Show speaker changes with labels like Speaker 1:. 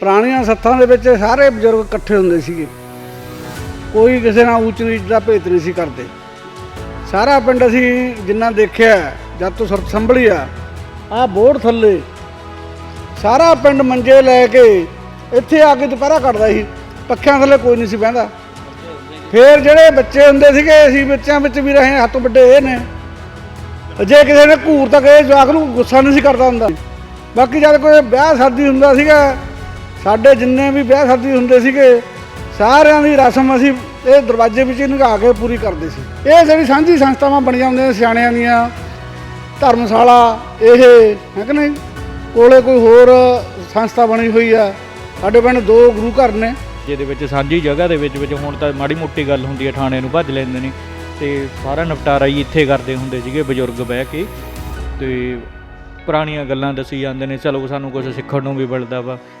Speaker 1: ਪੁਰਾਣੀਆਂ ਸੱਥਾਂ ਦੇ ਵਿੱਚ ਸਾਰੇ ਬਜ਼ੁਰਗ ਇਕੱਠੇ ਹੁੰਦੇ ਸੀਗੇ। ਕੋਈ ਕਿਸੇ ਨਾਲ ਉੱਚ ਨੀਚ ਦਾ ਭੇਤ ਨਹੀਂ ਸੀ ਕਰਦੇ। ਸਾਰਾ ਪਿੰਡ ਅਸੀਂ ਜਿੰਨਾ ਦੇਖਿਆ, ਜਦ ਤੋਂ ਸੁਰਤ ਸੰਭਲੀ ਆ ਆ ਬੋਰਡ ਥੱਲੇ, ਸਾਰਾ ਪਿੰਡ ਮੰਜੇ ਲੈ ਕੇ ਇੱਥੇ ਆ ਕੇ ਦੁਪਹਿਰਾ ਕੱਟਦਾ ਸੀ। ਪੱਖਿਆਂ ਥੱਲੇ ਕੋਈ ਨਹੀਂ ਸੀ ਬਹਿੰਦਾ। ਫੇਰ ਜਿਹੜੇ ਬੱਚੇ ਹੁੰਦੇ ਸੀਗੇ, ਅਸੀਂ ਬੱਚਿਆਂ ਵਿੱਚ ਵੀ ਰਹੇ ਹੱਥ ਵੱਡੇ ਇਹ ਨੇ। ਜੇ ਕਿਸੇ ਨੇ ਘੂਰ ਤੱਕ ਇਹ ਜਵਾਕ ਨੂੰ ਗੁੱਸਾ ਨਹੀਂ ਸੀ ਕਰਦਾ ਹੁੰਦਾ। ਬਾਕੀ ਜਦ ਕੋਈ ਵਿਆਹ ਸ਼ਾਦੀ ਹੁੰਦਾ ਸੀਗਾ ਸਾਡੇ ਜਿੰਨੇ ਵੀ ਵਿਆਹ ਸ਼ਾਦੀ ਹੁੰਦੇ ਸੀਗੇ, ਸਾਰਿਆਂ ਦੀ ਰਸਮ ਅਸੀਂ ਇਹ ਦਰਵਾਜ਼ੇ ਵਿੱਚ ਹੀ ਕੇ ਪੂਰੀ ਕਰਦੇ ਸੀ। ਇਹ ਜਿਹੜੀ ਸਾਂਝੀ ਸੰਸਥਾਵਾਂ ਬਣੀਆਂ ਹੁੰਦੀਆਂ ਸਿਆਣਿਆਂ ਦੀਆਂ, ਧਰਮਸ਼ਾਲਾ, ਇਹ, ਹੈ ਕਿ ਨਹੀਂ? ਕੋਲੇ ਕੋਈ ਹੋਰ ਸੰਸਥਾ ਬਣੀ ਹੋਈ ਆ। ਸਾਡੇ ਪਿੰਡ ਦੋ ਗੁਰੂ ਘਰ ਨੇ।
Speaker 2: ਜਿਹਦੇ ਵਿੱਚ ਸਾਂਝੀ ਜਗ੍ਹਾ ਦੇ ਵਿੱਚ ਵਿੱਚ ਹੁਣ ਤਾਂ ਮਾੜੀ ਮੋਟੀ ਗੱਲ ਹੁੰਦੀ ਹੈ ਥਾਣੇ ਨੂੰ ਭੱਜ ਲੈਂਦੇ ਨੇ। ਤੇ ਸਾਰਾ ਨਿਪਟਾਰਾ ਹੀ ਇੱਥੇ ਕਰਦੇ ਹੁੰਦੇ ਸੀਗੇ, ਬਜ਼ੁਰਗ ਬਹਿ ਕੇ। ਤੇ ਪੁਰਾਣੀਆਂ ਗੱਲਾਂ ਦੱਸੀ ਜਾਂਦੇ ਨੇ, ਚਲੋ ਸਾਨੂੰ ਕੁਝ ਸਿੱਖਣ ਨੂੰ ਵੀ ਮਿਲਦਾ ਵਾ।